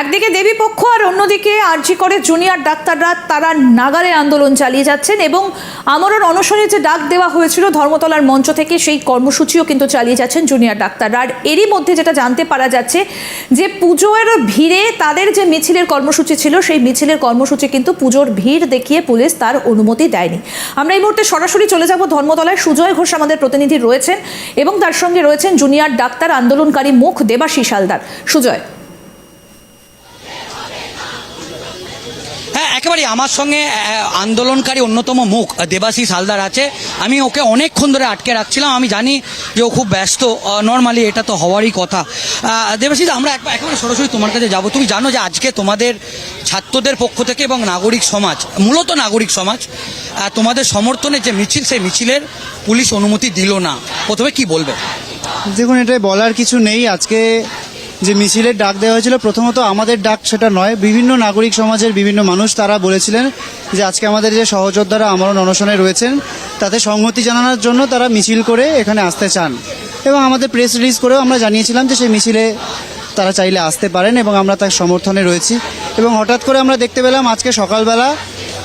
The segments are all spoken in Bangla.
একদিকে দেবীপক্ষ আর অন্যদিকে আরজি করে জুনিয়র ডাক্তাররা তারা নাগারে আন্দোলন চালিয়ে যাচ্ছেন এবং আমরণ অনশনে যে ডাক দেওয়া হয়েছিল ধর্মতলার মঞ্চ থেকে সেই কর্মসূচিও কিন্তু চালিয়ে যাচ্ছেন জুনিয়র ডাক্তাররা। আর এরই মধ্যে যেটা জানতে পারা যাচ্ছে যে পুজোর ভিড়ে তাদের যে মিছিলের কর্মসূচি ছিল, সেই মিছিলের কর্মসূচি কিন্তু পুজোর ভিড় দেখিয়ে পুলিশ তার অনুমতি দেয়নি। আমরা এই মুহূর্তে সরাসরি চলে যাব ধর্মতলায়। সুজয় ঘোষ আমাদের প্রতিনিধি রয়েছেন এবং তার সঙ্গে রয়েছেন জুনিয়র ডাক্তার, আন্দোলনকারী মুখ দেবাশিস হালদার। সুজয়। একেবারেই আমার সঙ্গে আন্দোলনকারী অন্যতম মুখ দেবাশিস হালদার আছে। আমি ওকে অনেকক্ষণ ধরে আটকে রাখছিলাম। আমি জানি যে ও খুব ব্যস্ত। নর্মালি এটা তো হওয়ারই কথা। দেবাশিস, আমরা এক- একেবারে সরাসরি তোমার কাছে যাব। তুমি জানো যে আজকে তোমাদের ছাত্রদের পক্ষ থেকে এবং নাগরিক সমাজ, মূলত নাগরিক সমাজ তোমাদের সমর্থনে যে মিছিল, সেই মিছিলের পুলিশ অনুমতি দিল না। প্রথমে কি বলবে? দেখুন, এটাই বলার কিছু নেই। আজকে যে মিছিলের ডাক দেওয়া হয়েছিল, প্রথমত আমাদের ডাক সেটা নয়, বিভিন্ন নাগরিক সমাজের বিভিন্ন মানুষ তারা বলেছিলেন যে আজকে আমাদের যে সহযোদ্ধারা আমরণ অনশনে রয়েছেন, তাতে সংহতি জানানোর জন্য তারা মিছিল করে এখানে আসতে চান। এবং আমাদের প্রেস রিলিজ করেও আমরা জানিয়েছিলাম যে সেই মিছিলে তারা চাইলে আসতে পারেন এবং আমরা তার সমর্থনে রয়েছি। এবং হঠাৎ করে আমরা দেখতে পেলাম আজকে সকালবেলা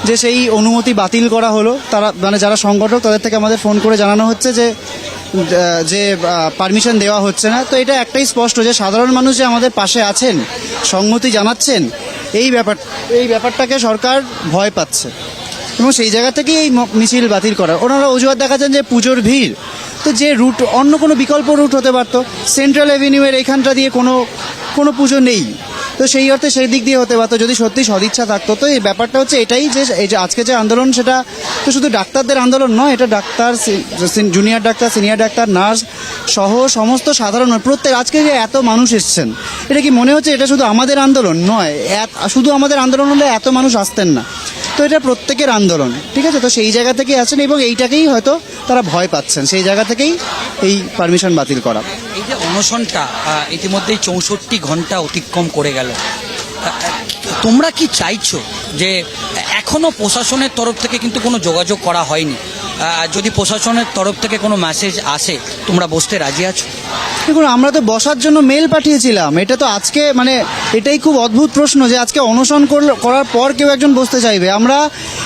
যে সেই অনুমতি বাতিল করা হলো। তারা মানে যারা সংগঠক তাদের থেকে আমাদের ফোন করে জানানো হচ্ছে যে যে পারমিশন দেওয়া হচ্ছে না, তো এটা একটাই স্পষ্ট যে সাধারণ মানুষ যে আমাদের পাশে আছেন সংগতি জানাচ্ছেন, এই ব্যাপার, এই ব্যাপারটাকে সরকার ভয় পাচ্ছে। এবং সেই জায়গা থেকেই এই মিছিল বাতিল করা ওনারা অজুহাত দেখাচ্ছেন যে পুজোর ভিড়। তো যে রুট, অন্য কোনো বিকল্প রুট হতে পারতো, সেন্ট্রাল অ্যাভিনিউয়ের এইখানটা দিয়ে কোনো কোনো পুজো নেই। তো সেই অর্থে সেই দিক দিয়ে হতে পারতো। যদি সত্যি সদিচ্ছা থাকতো, তো এই ব্যাপারটা হচ্ছে এটাই যে, এই যে আজকে যে আন্দোলন, সেটা তো শুধু ডাক্তারদের আন্দোলন নয়, এটা doctor junior doctor senior doctor nurse সহ সমস্ত সাধারণ, প্রত্যেক, আজকে যে এত মানুষ এসছেন, এটা কি মনে হচ্ছে এটা শুধু আমাদের আন্দোলন নয়? শুধু আমাদের আন্দোলন হলে এত মানুষ আসতেন না। তো এটা প্রত্যেকের আন্দোলন, ঠিক আছে? তো সেই জায়গা থেকেই আছেন এবং এইটাকেই হয়তো তারা ভয় পাচ্ছেন। সেই জায়গা থেকেই এই পারমিশন বাতিল করা। এই যে অনশনটা ইতিমধ্যেই চৌষট্টি ঘণ্টা অতিক্রম করে গেল। তোমরা কি চাইছো যে এখনও প্রশাসনের তরফ থেকে কিন্তু কোনো যোগাযোগ করা হয়নি? যদি প্রশাসনের তরফ থেকে কোনো মেসেজ আসে, তোমরা বসতে রাজি আছো? দেখুন, আমরা তো বসার জন্য মেল পাঠিয়েছিলাম। এটা তো আজকে মানে এটাই খুব অদ্ভুত প্রশ্ন যে আজকে অনশন করার পর কেউ একজন বসতে চাইবে। আমরা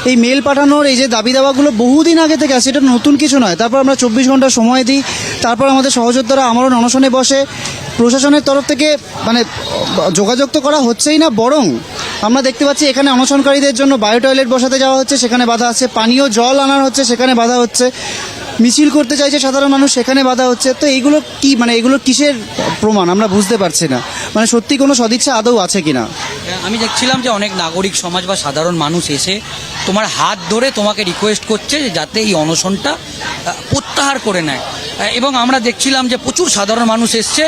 এই মেল পাঠানোর এই যে দাবি দাওয়াগুলো বহুদিন আগে থেকে আছে, এটা নতুন কিছু নয়। তারপর আমরা চব্বিশ ঘণ্টা সময় দিই। তারপর আমাদের সহযোদ্ধারা আমারও অনশনে বসে। প্রশাসনের তরফ থেকে মানে যোগাযোগ তো করা হচ্ছেই না, বরং আমরা দেখতে পাচ্ছি এখানে অনশনকারীদের জন্য বায়ো টয়লেট বসাতে যাওয়া হচ্ছে, সেখানে বাধা আছে। পানীয় জল আনার হচ্ছে, সেখানে বাধা হচ্ছে। মিছিল করতে চাইছে সাধারণ মানুষ, সেখানে বাধা হচ্ছে। তো এইগুলো কি মানে এগুলো কিসের প্রমাণ? আমরা বুঝতে পারছি না। মানে সত্যি কোনো সদিচ্ছা আদৌ আছে কিনা? আমি দেখছিলাম যে অনেক নাগরিক সমাজ বা সাধারণ মানুষ এসে তোমার হাত ধরে তোমাকে রিকোয়েস্ট করছে যাতে এই অনশনটা প্রত্যাহার করে নেয়। এবং আমরা দেখছিলাম যে প্রচুর সাধারণ মানুষ এসছে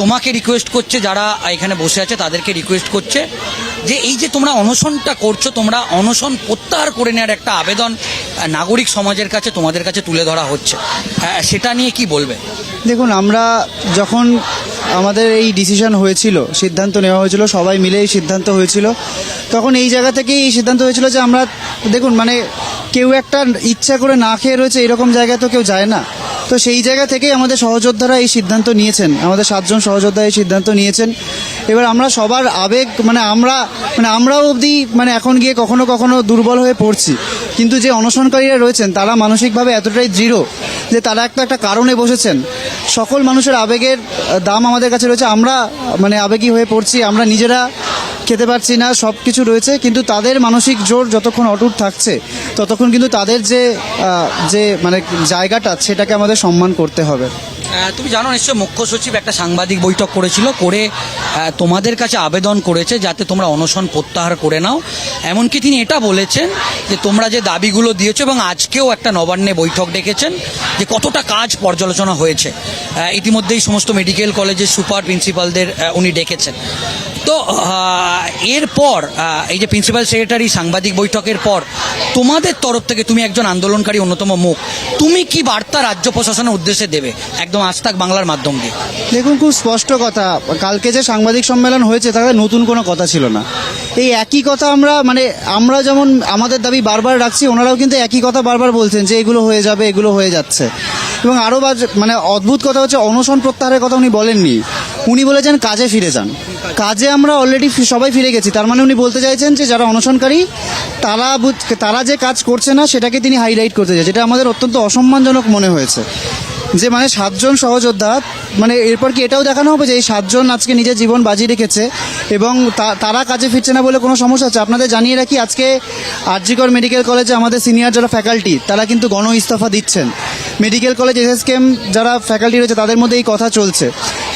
তোমাকে রিকোয়েস্ট করছে, যারা এখানে বসে আছে তাদেরকে রিকোয়েস্ট করছে। যে এই যে তোমরা অনশনটা করছ তোমরা অনশন প্রত্যাহার করে নেওয়ার একটা আবেদন নাগরিক সমাজের কাছে তোমাদের কাছে তুলে ধরা হচ্ছে। আহ, সেটা নিয়ে কি বলবে? দেখুন আমরা যখন আমাদের এই ডিসিশন হয়েছিল সিদ্ধান্ত নেওয়া হয়েছিল সবাই মিলে এই সিদ্ধান্ত হয়েছিল তখন এই জায়গা থেকেই এই সিদ্ধান্ত হয়েছিল যে আমরা দেখুন মানে কেউ একটা ইচ্ছা করে না খেয়ে রয়েছে এরকম জায়গায় তো কেউ যায় না। তো সেই জায়গা থেকেই আমাদের সহযোদ্ধারা এই সিদ্ধান্ত নিয়েছেন। আমাদের সাতজন সহযোদ্ধা এই সিদ্ধান্ত নিয়েছেন। এবার আমরা সবার আবেগ মানে আমরা মানে আমরাও অবধি মানে এখন গিয়ে কখনো কখনো দুর্বল হয়ে পড়ছি। কিন্তু যে অনশনকারীরা রয়েছেন, তারা মানসিকভাবে এতটাই দৃঢ় যে তারা একটা একটা কারণে বসেছেন। সকল মানুষের আবেগের দাম আমাদের কাছে রয়েছে। আমরা মানে আবেগী হয়ে পড়ছি। আমরা নিজেরা খেতে পারছি না সব কিছু রয়েছে, কিন্তু তাদের মানসিক জোর যতক্ষণ অটুট থাকছে, ততক্ষণ কিন্তু তাদের যে যে মানে জায়গাটা, সেটাকে আমাদের সম্মান করতে হবে। তুমি জানো নিশ্চয় মুখ্য সচিব একটা সাংবাদিক বৈঠক করেছিল, করে তোমাদের কাছে আবেদন করেছে যাতে তোমরা অনশন প্রত্যাহার করে নাও। এমনকি তিনি এটা বলেছেন যে তোমরা যে দাবিগুলো দিয়েছ এবং আজকেও একটা নবান্নে বৈঠক ডেকেছেন যে কতটা কাজ পর্যালোচনা হয়েছে। ইতিমধ্যেই সমস্ত মেডিকেল কলেজের সুপার প্রিন্সিপালদের উনি ডেকেছেন। তো এরপর এই যে প্রিন্সিপাল সেক্রেটারি সাংবাদিক বৈঠকের পর, তোমাদের তরফ থেকে তুমি একজন আন্দোলনকারী অন্যতম মুখ, তুমি কি বার্তা রাজ্য প্রশাসনের উদ্দেশ্যে দেবে? একদম আস্তাক বাংলার মাধ্যম দিয়ে। দেখুন, খুব স্পষ্ট কথা। কালকে যে সাংবাদিক সম্মেলন হয়েছে, তাতে নতুন কোনো কথা ছিল না। এই একই কথা আমরা মানে আমরা যেমন আমাদের দাবি বারবার রাখছি, ওনারাও কিন্তু একই কথা বারবার বলছেন যে এগুলো হয়ে যাবে, এগুলো হয়ে যাচ্ছে। এবং আরও মানে অদ্ভুত কথা হচ্ছে, অনশন প্রত্যাহারের কথা উনি বলেননি। উনি বলেছেন কাজে ফিরে যান। কাজে আমরা অলরেডি সবাই ফিরে গেছি। তার মানে উনি বলতে চাইছেন যে, যারা অনশনকারী, তারা তারা যে কাজ করছে না, সেটাকে তিনি হাইলাইট করতে চাই যেটা আমাদের অত্যন্ত অসম্মানজনক মনে হয়েছে। যে মানে সাতজন সহযোদ্ধা মানে এরপর কি এটাও দেখানো হবে যে এই সাতজন আজকে নিজের জীবন বাজি রেখেছে এবং তারা কাজে ফিরছে না বলে কোনো সমস্যা হচ্ছে? আপনাদের জানিয়ে রাখি, আজকে আরজিকর মেডিকেল কলেজে আমাদের সিনিয়র যারা ফ্যাকাল্টি তারা কিন্তু গণ ইস্তফা দিচ্ছেন। মেডিকেল কলেজ এসএসকেএম যারা ফ্যাকাল্টি রয়েছে তাদের মধ্যে এই কথা চলছে।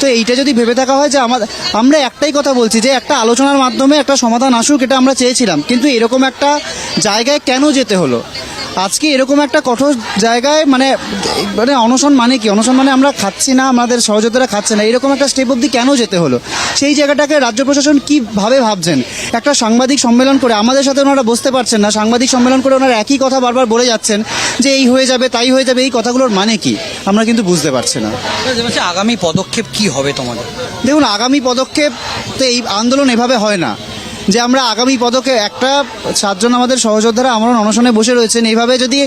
তো এইটা যদি ভেবে থাকা হয় যে আমাদের আমরা একটাই কথা বলছি যে একটা আলোচনার মাধ্যমে একটা সমাধান আসুক, এটা আমরা চেয়েছিলাম। কিন্তু এরকম একটা জায়গায় কেন যেতে হলো? আজকে এরকম একটা কঠোর জায়গায় মানে মানে অনশন মানে কি? অনশন মানে আমরা খাচ্ছি না আমাদের সহযোদ্ধারা খাচ্ছে না। এরকম একটা স্টেপ অবধি কেন যেতে হলো? সেই জায়গাটাকে রাজ্য প্রশাসন কীভাবে ভাবছেন? একটা সাংবাদিক সম্মেলন করে আমাদের সাথে ওনারা বসতে পারছেন না। সাংবাদিক সম্মেলন করে ওনারা একই কথা বারবার বলে যাচ্ছেন যে এই হয়ে যাবে তাই হয়ে যাবে এই কথাগুলোর মানে কি? আমরা কিন্তু বুঝতে পারছি না। আগামী পদক্ষেপ কি হবে তোমাদের? দেখুন আগামী পদক্ষেপ তো এই আন্দোলন এভাবে হয় না। যে আমরা আগামী পদকে একটা সাতজন আমাদের সহযোদ্ধারা আমরা অনশনে বসে রয়েছেন। এইভাবে যদি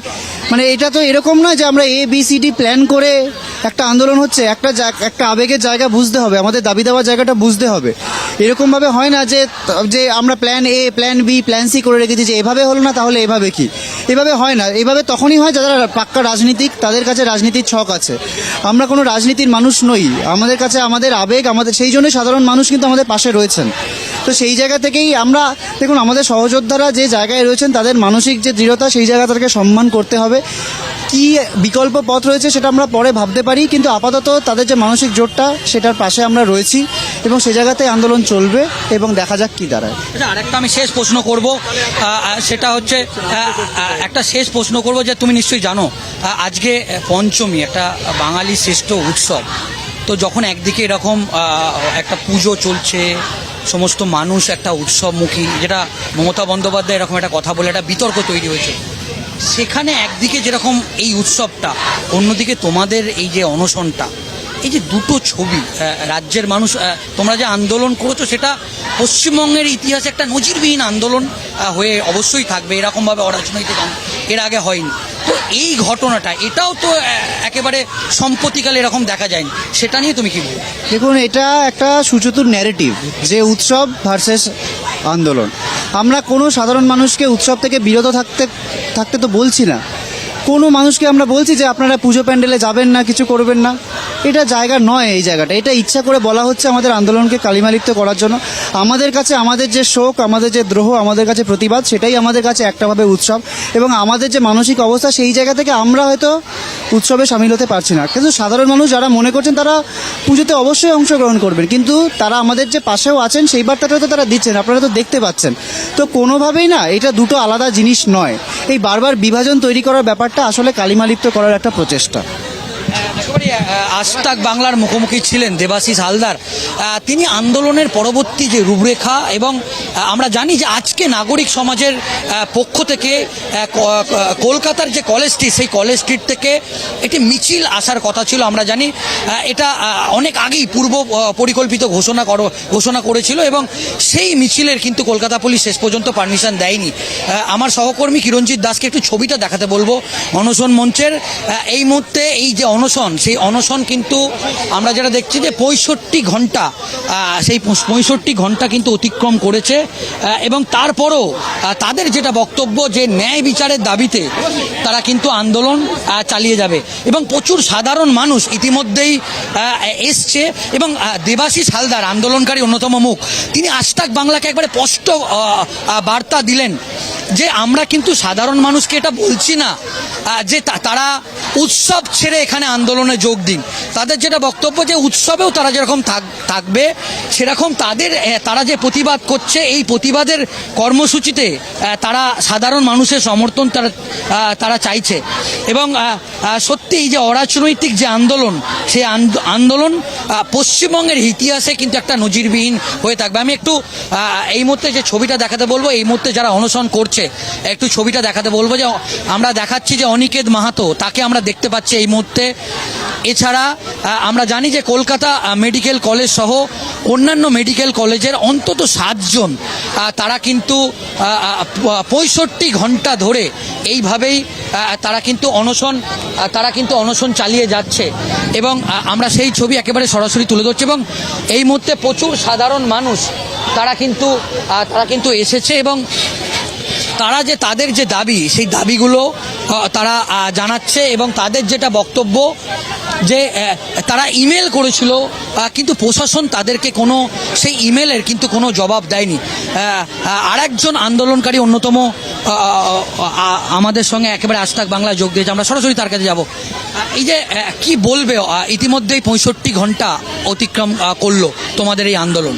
মানে এটা তো এরকম নয় যে আমরা A B C D plan করে একটা আন্দোলন হচ্ছে, একটা একটা আবেগের জায়গা বুঝতে হবে, আমাদের দাবি দেওয়ার জায়গাটা বুঝতে হবে। এরকমভাবে হয় না যে যে আমরা plan A plan B plan C করে রেখেছি যে এভাবে হলো না, তাহলে এভাবে কি? এভাবে হয় না। এভাবে তখনই হয় যারা পাক্কা রাজনীতিক, তাদের কাছে রাজনীতির ছক আছে। আমরা কোনো রাজনীতির মানুষ নই। আমাদের কাছে আমাদের আবেগ, আমাদের, সেই জন্যই সাধারণ মানুষ কিন্তু আমাদের পাশে রয়েছেন। তো সেই জায়গা থেকেই আমরা, দেখুন, আমাদের সহযোদ্ধারা যে জায়গায় রয়েছেন, তাদের মানসিক যে দৃঢ়তা, সেই জায়গা তাদেরকে সম্মান করতে হবে। কি বিকল্প পথ রয়েছে সেটা আমরা পরে ভাবতে পারি, কিন্তু আপাতত তাদের যে মানসিক জোরটা, সেটার পাশে আমরা রয়েছি এবং সে জায়গাতে আন্দোলন চলবে এবং দেখা যাক কি দাঁড়ায়। আচ্ছা আরেকটা আমি শেষ প্রশ্ন করব। সেটা হচ্ছে একটা শেষ প্রশ্ন করব যে তুমি নিশ্চয়ই জানো আজকে পঞ্চমী, একটা বাঙালি শ্রেষ্ঠ উৎসব। তো যখন একদিকে এরকম একটা পুজো চলছে সমস্ত মানুষ একটা উৎসবমুখী, যেটা মমতা বন্দ্যোপাধ্যায় এরকম একটা কথা বলে একটা বিতর্ক তৈরি হয়েছে। সেখানে একদিকে যেরকম এই উৎসবটা, অন্যদিকে তোমাদের এই যে অনশনটা, এই যে দুটো ছবি রাজ্যের মানুষ তোমরা যে আন্দোলন করেছ সেটা পশ্চিমবঙ্গের ইতিহাসে একটা নজিরবিহীন আন্দোলন হয়ে অবশ্যই থাকবে। এরকমভাবে অরাজনৈতিক এর আগে হয়নি। তো এই ঘটনাটা, এটাও তো একেবারে সম্প্রতিকালে এরকম দেখা যায়নি। সেটা নিয়ে তুমি কি বলব? দেখুন, এটা একটা সুচতুর ন্যারেটিভ যে উৎসব ভার্সেস আন্দোলন। আমরা কোনো সাধারণ মানুষকে উৎসব থেকে বিরত থাকতে থাকতে তো বলছি না। কোনো মানুষকে আমরা বলছি যে আপনারা পুজো প্যান্ডেলে যাবেন না, কিছু করবেন না। এটা জায়গা নয় এই জায়গাটা। এটা ইচ্ছা করে বলা হচ্ছে আমাদের আন্দোলনকে কালিমালিপ্ত করার জন্য। আমাদের কাছে আমাদের যে শোক, আমাদের যে দ্রোহ, আমাদের কাছে প্রতিবাদ, সেটাই আমাদের কাছে একটাভাবে উৎসব। এবং আমাদের যে মানসিক অবস্থা, সেই জায়গা থেকে আমরা হয়তো উৎসবে সামিল হতে পারছি না। কিন্তু সাধারণ মানুষ যারা মনে করছেন, তারা পুজোতে অবশ্যই অংশগ্রহণ করবেন। কিন্তু তারা আমাদের যে পাশেও আছেন, সেই বার্তাটা তো তারা দিচ্ছেন, আপনারা তো দেখতে পাচ্ছেন। তো কোনোভাবেই না, এটা দুটো আলাদা জিনিস নয়। এই বারবার বিভাজন তৈরি করার ব্যাপারটা আসলে কালিমালিপ্ত করার একটা প্রচেষ্টা। আজতাক বাংলার মুখোমুখি ছিলেন দেবাশিস হালদার। তিনি আন্দোলনের পরবর্তী যে রূপরেখা এবং আমরা জানি যে আজকে নাগরিক সমাজের পক্ষ থেকে কলকাতার যে কলেজটি, সেই কলেজ স্ট্রিট থেকে একটি মিছিল আসার কথা ছিল, আমরা জানি। এটা অনেক আগেই পূর্ব পরিকল্পিত ঘোষণা করো, ঘোষণা করেছিল এবং সেই মিছিলের কিন্তু কলকাতা পুলিশ শেষ পর্যন্ত পারমিশন দেয়নি। আমার সহকর্মী কিরণজিৎ দাসকে একটু ছবিটা দেখাতে বলব, অনশন মঞ্চের। এই মুহূর্তে এই যে অনশন সেই অনশন কিন্তু আমরা যেটা দেখছি যে পঁয়ষট্টি ঘণ্টা সেই পঁয়ষট্টি ঘণ্টা কিন্তু অতিক্রম করেছে এবং তারপরও তাদের যেটা বক্তব্য যে ন্যায় বিচারের দাবিতে তারা কিন্তু আন্দোলন চালিয়ে যাবে। এবং প্রচুর সাধারণ মানুষ ইতিমধ্যেই এসছে এবং দেবাশিস হালদার, আন্দোলনকারী অন্যতম মুখ, তিনি আজতাক বাংলাকে একবারে স্পষ্ট বার্তা দিলেন। যে আমরা কিন্তু সাধারণ মানুষকে এটা বলছি না যে তারা উৎসব ছেড়ে এখানে আন্দোলনে যোগ দিন। তাদের যেটা বক্তব্য যে উৎসবেও তারা যেরকম থাক- থাকবে, সেরকম তাদের তারা যে প্রতিবাদ করছে, এই প্রতিবাদের কর্মসূচিতে তারা সাধারণ মানুষের সমর্থন তারা তারা চাইছে। এবং সত্যি যে অরাজনৈতিক যে আন্দোলন সেই আন্দ- আন্দোলন পশ্চিমবঙ্গের ইতিহাসে কিন্তু একটা নজিরবিহীন হয়ে থাকবে। আমি একটু এই মুহূর্তে যে ছবিটা দেখাতে বলব, এই মুহূর্তে যারা অনশন করছে একটু ছবিটা দেখাতে বলব যে, আমরা দেখাচ্ছি যে অনিকেত মাহাতো, তাকে আমরা দেখতে পাচ্ছি এই মুহূর্তে। এছাড়া আমরা জানি যে কলকাতা মেডিকেল কলেজ সহ অন্যান্য মেডিকেল কলেজের অন্তত সাতজন তারা কিন্তু পঁয়ষট্টি ঘণ্টা ধরে এইভাবেই তারা কিন্তু অনশন তারা কিন্তু অনশন চালিয়ে যাচ্ছে। এবং আমরা সেই ছবি একেবারে সরাসরি তুলে ধরছি এবং এই মুহূর্তে প্রচুর সাধারণ মানুষ, তারা কিন্তু তারা কিন্তু এসেছে এবং তারা যে তাদের যে দাবি, সেই দাবিগুলো তারা জানাচ্ছে এবং তাদের যেটা বক্তব্য যে তারা ইমেল করেছিল কিন্তু প্রশাসন তাদেরকে কোনো, সেই ইমেলের কিন্তু কোনো জবাব দেয়নি। আর একজন আন্দোলনকারী অন্যতম আমাদের সঙ্গে একেবারে আজতাক বাংলা যোগ দিয়েছে, আমরা সরাসরি তার কাছে যাব। এই যে কি বলবে ইতিমধ্যেই পঁয়ষট্টি ঘণ্টা অতিক্রম করল তোমাদের এই আন্দোলন?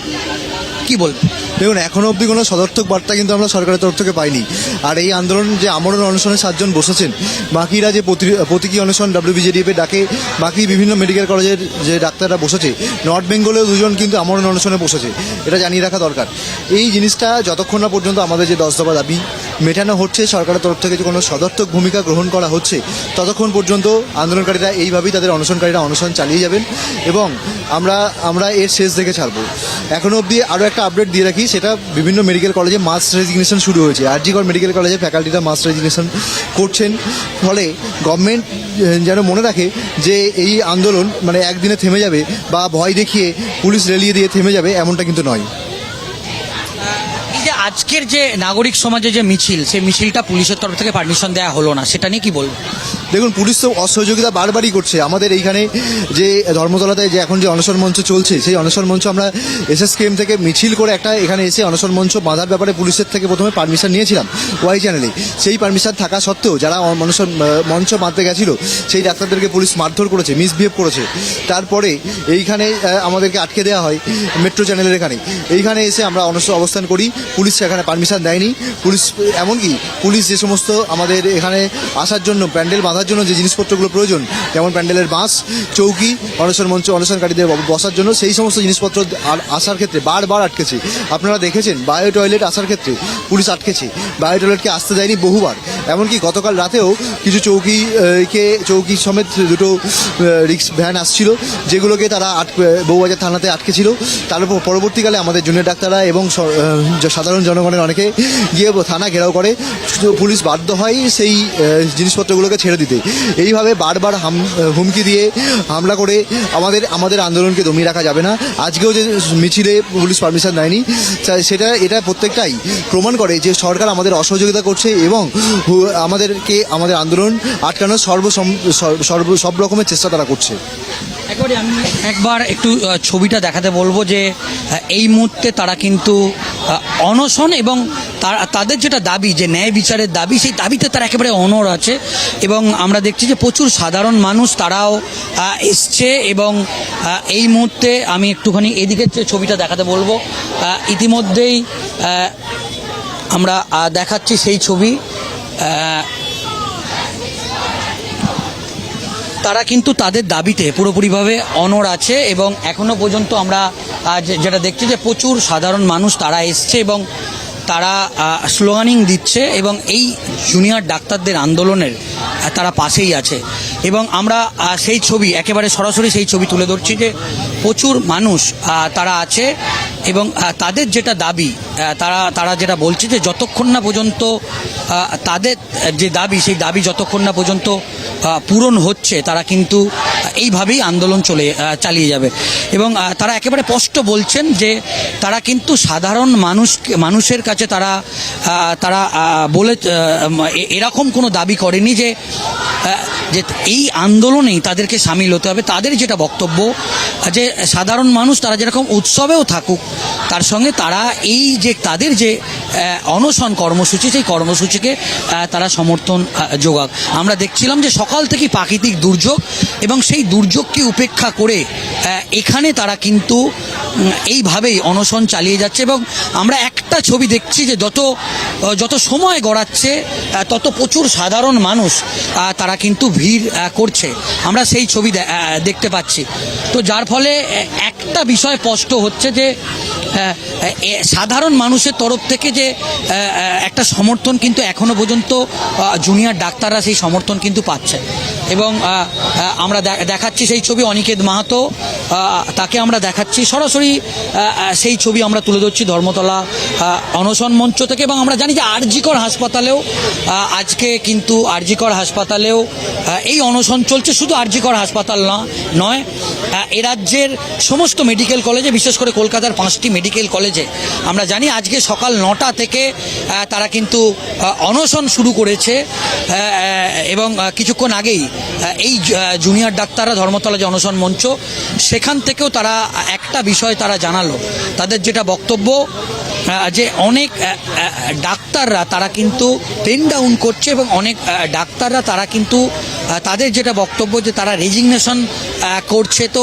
কি বলবে দেখুন, এখনও অবধি কোনো সদর্থক বার্তা কিন্তু আমরা সরকারের তরফ থেকে পাইনি। আর এই আন্দোলন যে আমরণ অনশনে সাতজন বসেছেন, বাকিরা যে প্রতি- প্রতীকী অনশন ডাব্লিউবিজেডিএফে ডাকে, বাকি বিভিন্ন মেডিকেল কলেজের যে ডাক্তাররা বসেছে নর্থ বেঙ্গলেও দুজন কিন্তু আমরণ অনশনে বসেছে। এটা জানিয়ে রাখা দরকার। এই জিনিসটা যতক্ষণ না পর্যন্ত আমাদের যে দশ দফা দাবি মেটানো হচ্ছে। সরকারের তরফ থেকে যে কোনো সদর্থক ভূমিকা গ্রহণ করা হচ্ছে, ততক্ষণ পর্যন্ত আন্দোলনকারীরা এইভাবেই তাদের অনশনকারীরা অনশন চালিয়ে যাবেন এবং আমরা আমরা এর শেষ দেখে ছাড়বো। এখনও অবধি আরও একটা আপডেট দিয়ে রাখি, সেটা বিভিন্ন মেডিকেল কলেজে মাস রেজিগনেশন শুরু হয়েছে। আর আরজিগড় মেডিকেল কলেজে ফ্যাকাল্টিরা মাস রেজিগনেশন করছেন। ফলে গভর্নমেন্ট যেন মনে রাখে যে এই আন্দোলন মানে একদিনে থেমে যাবে বা ভয় দেখিয়ে পুলিশ রেলিয়ে দিয়ে থেমে যাবে, এমনটা কিন্তু নয়। আজকের যে নাগরিক সমাজে যে মিছিল, সেই মিছিলটা পুলিশের তরফ থেকে পারমিশন দেওয়া হলো না। সেটা নিয়ে কি বলব? দেখুন, পুলিশ তো অসহযোগিতা বারবারই করছে। আমাদের এইখানে যে ধর্মতলাতে যে এখন যে অনশন মঞ্চ চলছে, সেই অনশন মঞ্চ আমরা এসএসকেএম থেকে মিছিল করে একটা এখানে এসে অনশন মঞ্চ বাঁধার ব্যাপারে পুলিশের থেকে প্রথমে পারমিশন নিয়েছিলাম, ওয়াই চ্যানেলে। সেই পারমিশন থাকা সত্ত্বেও যারা অনশন মঞ্চ বাঁধতে গেছিল, সেই ডাক্তারদেরকে পুলিশ মারধর করেছে, মিসবিহেভ করেছে। তারপরে এইখানে আমাদেরকে আটকে দেওয়া হয় মেট্রো চ্যানেলের এখানে। এইখানে এসে আমরা অনশন অবস্থান করি, পুলিশ সেখানে পারমিশন দেয়নি। পুলিশ, এমনকি পুলিশ যে সমস্ত আমাদের এখানে আসার জন্য প্যান্ডেল বাঁধার জন্য যে জিনিসপত্রগুলো প্রয়োজন যেমন প্যান্ডেলের বাঁশ চৌকি অনশন মঞ্চ অনশনকারীদের বসার জন্য সেই সমস্ত জিনিসপত্র আসার ক্ষেত্রে বারবার আটকেছে। আপনারা দেখেছেন বায়ো টয়লেট আসার ক্ষেত্রে পুলিশ আটকেছে। বায়ো টয়লেটকে আসতে দেয়নি বহুবার। এমনকি গতকাল রাতেও কিছু চৌকি আহ, কে চৌকি সমেত দুটো রিক্স ভ্যান আসছিল যেগুলোকে তারা আটকে বউবাজার থানাতে আটকেছিল। তারপর পরবর্তীকালে আমাদের জুনিয়র ডাক্তাররা এবং সাধারণ জনগণের অনেকে গিয়ে থানা ঘেরাও করে। পুলিশ বাধ্য হয় সেই জিনিসপত্রগুলোকে ছেড়ে দিতে। এইভাবে বারবার হাম, হুমকি দিয়ে হামলা করে আমাদের আমাদের আন্দোলনকে দমিয়ে রাখা যাবে না। আজকেও যে মিছিলে পুলিশ পারমিশন দেয়নি সেটা, এটা প্রত্যেকটাই প্রমাণ করে যে সরকার আমাদের অসহযোগিতা করছে এবং আমাদেরকে, আমাদের আন্দোলন আটকানোর সর্বসম সর্ব, সব রকমের চেষ্টা তারা করছে। একবারে একটু ছবিটা দেখাতে বলব যে এই মুহূর্তে তারা কিন্তু অনশন এবং তাদের যেটা দাবি, যে ন্যায় বিচারের দাবি, সেই দাবিতে তারা একেবারে অনর আছে। এবং আমরা দেখছি যে প্রচুর সাধারণ মানুষ তারাও এসছে এবং এই মুহূর্তে আমি একটুখানি এদিকের ছবিটা দেখাতে বলব ইতিমধ্যেই আমরা দেখাচ্ছি সেই ছবি তারা কিন্তু তাদের দাবিতে পুরোপুরিভাবে অনর আছে এবং এখনও পর্যন্ত আমরা আজ যেটা দেখছি যে প্রচুর সাধারণ মানুষ তারা এসছে এবং তারা স্লোগানিং দিচ্ছে এবং এই জুনিয়র ডাক্তারদের আন্দোলনের তারা পাশেই আছে। এবং আমরা সেই ছবি, একেবারে সরাসরি সেই ছবি তুলে ধরছি যে প্রচুর মানুষ তারা আছে এবং তাদের যেটা দাবি তারা তারা যেটা বলছে যে যতক্ষণ না পর্যন্ত তাদের যে দাবি, সেই দাবি যতক্ষণ না পর্যন্ত পূরণ হচ্ছে, তারা কিন্তু এইভাবেই আন্দোলন চলে চালিয়ে যাবে। এবং তারা একেবারে স্পষ্ট বলছেন যে তারা কিন্তু সাধারণ মানুষ, মানুষের কাছে তারা তারা বলে এরকম কোনো দাবি করেনি যে যে এই আন্দোলনেই তাদেরকে সামিল হতে হবে। তাদের যেটা বক্তব্য, যে সাধারণ মানুষ তারা যেরকম উৎসবেও থাকুক, তার সঙ্গে তারা এই যে তাদের যে অনশন কর্মসূচি, সেই কর্মসূচিকে তারা সমর্থন যোগাক। আমরা দেখছিলাম যে সকাল থেকে প্রাকৃতিক দুর্যোগ এবং সেই দুর্যোগকে উপেক্ষা করে এখানে তারা কিন্তু এইভাবেই অনশন চালিয়ে যাচ্ছে এবং আমরা একটা ছবি দেখছি যে যত যত সময় গড়াচ্ছে তত প্রচুর সাধারণ মানুষ তারা কিন্তু ভিড় করছে। আমরা সেই ছবি দেখতে পাচ্ছি। তো যার ফলে একটা বিষয় স্পষ্ট হচ্ছে যে সাধারণ মানুষের তরফ থেকে যে একটা সমর্থন কিন্তু এখনও পর্যন্ত জুনিয়র ডাক্তাররা সেই সমর্থন কিন্তু পাচ্ছে। এবং আমরা দেখাচ্ছি সেই ছবি অনিকেত মাহাতো তাকে আমরা দেখাচ্ছি। সরাসরি সেই ছবি আমরা তুলে ধরছি ধর্মতলা অনশন মঞ্চ থেকে। এবং আমরা জানি যে আরজিকর হাসপাতালেও আজকে কিন্তু আরজিকর হাসপাতালেও এই অনশন চলছে। শুধু আরজিকর হাসপাতাল না, নয় এ রাজ্যের সমস্ত মেডিকেল কলেজে বিশেষ করে কলকাতার পাঁচটি মেডিকেল কলেজে। আমরা জানি আজকে সকাল নটা থেকে তারা কিন্তু অনশন শুরু করেছে এবং কিছুক্ষণ আগেই এই জুনিয়র ডাক্তাররা ধর্মতলা যে অনশন মঞ্চ, সেখান থেকেও তারা একটা বিষয় তারা জানালো। তাদের যেটা বক্তব্য যে অনেক ডাক্তাররা তারা কিন্তু পেন ডাউন করছে এবং অনেক ডাক্তাররা তারা কিন্তু তাদের যেটা বক্তব্য যে তারা রেজিগনেশন করছে। তো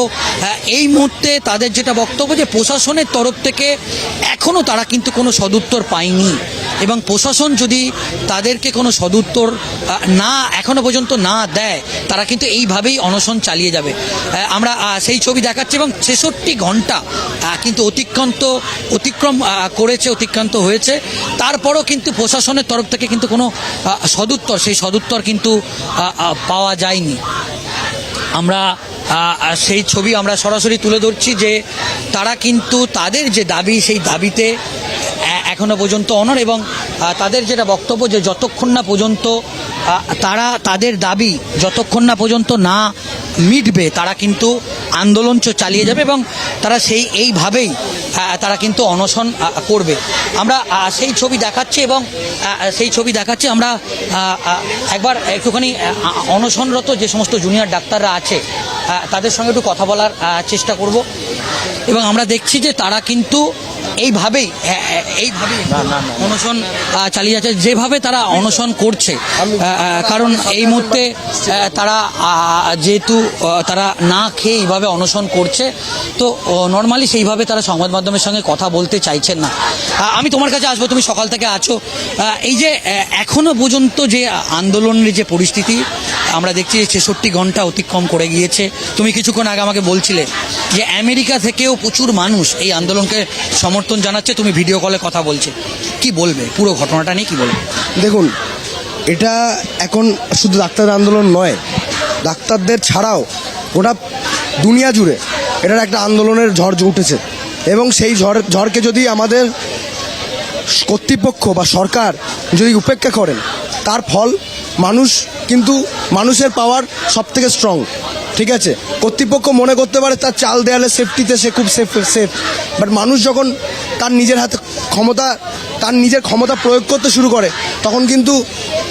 এই মুহূর্তে তাদের যেটা বক্তব্য যে প্রশাসনের তরফ থেকে এখনও তারা কিন্তু কোনো সদুত্তর পায়নি এবং প্রশাসন যদি তাদেরকে কোনো সদুত্তর না এখনও পর্যন্ত না দেয় তারা কিন্তু এইভাবেই অনশন চালিয়ে যাবে। আমরা সেই ছবি দেখাচ্ছি এবং ছেষট্টি ঘণ্টা কিন্তু অতিক্রান্ত অতিক্রম আহ, করেছে, অতিক্রান্ত হয়েছে। তারপরও কিন্তু প্রশাসনের তরফ থেকে কিন্তু কোনো সদুত্তর, সেই সদুত্তর কিন্তু পাওয়া যায়নি। আমরা সেই ছবি আমরা সরাসরি তুলে ধরছি যে তারা কিন্তু তাদের যে দাবি, সেই দাবিতে এখনও পর্যন্ত অনর এবং তাদের যেটা বক্তব্য যে যতক্ষণ না পর্যন্ত তারা, তাদের দাবি যতক্ষণ না পর্যন্ত না মিটবে, তারা কিন্তু আন্দোলন চালিয়ে যাবে এবং তারা সেই, এইভাবেই তারা কিন্তু অনশন করবে। আমরা সেই ছবি দেখাচ্ছি এবং সেই ছবি দেখাচ্ছি, আমরা একবার একটুখানি অনশনরত যে সমস্ত জুনিয়র ডাক্তাররা আছে তাদের সঙ্গে একটু কথা বলার চেষ্টা করব। এবং আমরা দেখছি যে তারা কিন্তু এইভাবেই হ্যাঁ, এইভাবেই অনশন চালিয়ে যাচ্ছে। যেভাবে তারা অনশন করছে কারণ এই মুহূর্তে তারা যেহেতু তারা না খেয়ে এইভাবে অনশন করছে তো নর্মালি সেইভাবে তারা সংবাদ মাধ্যমের সঙ্গে কথা বলতে চাইছেন না। আমি তোমার কাছে আসব তুমি সকাল থেকে আছো। এই যে এখনও পর্যন্ত যে আন্দোলনের যে পরিস্থিতি আমরা দেখছি ছেষট্টি ঘণ্টা অতিক্রম করে গিয়েছে। তুমি কিছুক্ষণ আগে আমাকে বলছিলে যে আমেরিকা থেকেও প্রচুর মানুষ এই আন্দোলনকে সমর্থন জানাচ্ছে, তুমি ভিডিও কলে কথা বলছে। কি বলবে? পুরো ঘটনাটা নিয়ে কি বলবে? দেখুন, এটা এখন শুধু ডাক্তার আন্দোলন নয়, ডাক্তারদের ছাড়াও গোটা দুনিয়া জুড়ে এটার একটা আন্দোলনের ঝড় উঠেছে। এবং সেই ঝড়, ঝড়কে যদি আমাদের কর্তৃপক্ষ বা সরকার যদি উপেক্ষা করেন, তার ফল মানুষ কিন্তু মানুষের পাওয়ার সব থেকে স্ট্রং ঠিক আছে? কর্তৃপক্ষ মনে করতে পারে তার চাল দেয়ালে সেফটিতে সে খুব সেফ সেফ বাট মানুষ যখন তার নিজের হাতে ক্ষমতা, তার নিজের ক্ষমতা প্রয়োগ করতে শুরু করে, তখন কিন্তু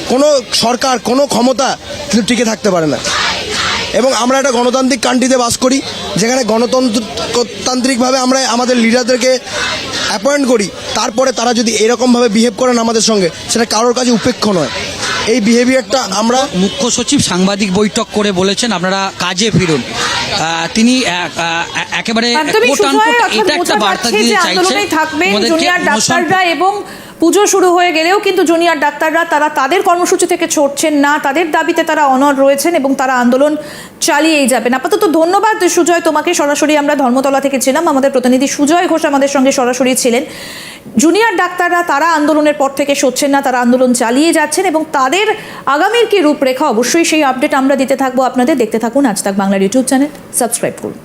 কোনো সরকার, কোনো ক্ষমতা কিন্তু টিকে থাকতে পারে না। এবং আমরা একটা গণতান্ত্রিক কান্ট্রিতে বাস করি, যেখানে গণতন্ত্র তান্ত্রিকভাবে আমরা আমাদের লিডারদেরকে অ্যাপয়েন্ট করি। তারপরে তারা যদি এরকমভাবে বিহেভ করেন আমাদের সঙ্গে, সেটা কারোর কাছে উপেক্ষ নয়। এই বিহেভিয়ারটা আমরা মুখ্য সচিব সাংবাদিক বৈঠক করে বলেছেন আপনারা কাজে ফিরুন। তিনি একেবারে এটা একটা বার্তা দিয়ে দিতে চাইছেন চাইছে থাকবেন আমাদেরকে জুনিয়র ডাক্তাররা এবং পুজো শুরু হয়ে গেলেও কিন্তু জুনিয়র ডাক্তাররা তারা তাদের কর্মসূচি থেকে ছড়ছেন না, তাদের দাবিতে তারা অনর রয়েছেন এবং তারা আন্দোলন চালিয়েই যাবেন। আপাতত ধন্যবাদ সুজয় তোমাকে। সরাসরি আমরা ধর্মতলা থেকে ছিলাম, আমাদের প্রতিনিধি সুজয় ঘোষ আমাদের সঙ্গে সরাসরি ছিলেন। জুনিয়র ডাক্তাররা তারা আন্দোলনের পর থেকে সরছেন না, তারা আন্দোলন চালিয়ে যাচ্ছেন এবং তাদের আগামীর কি রূপরেখা অবশ্যই সেই আপডেট আমরা দিতে থাকব আপনাদের। দেখতে থাকুন আজ তাক বাংলার ইউটিউব চ্যানেল। সাবস্ক্রাইব করুন।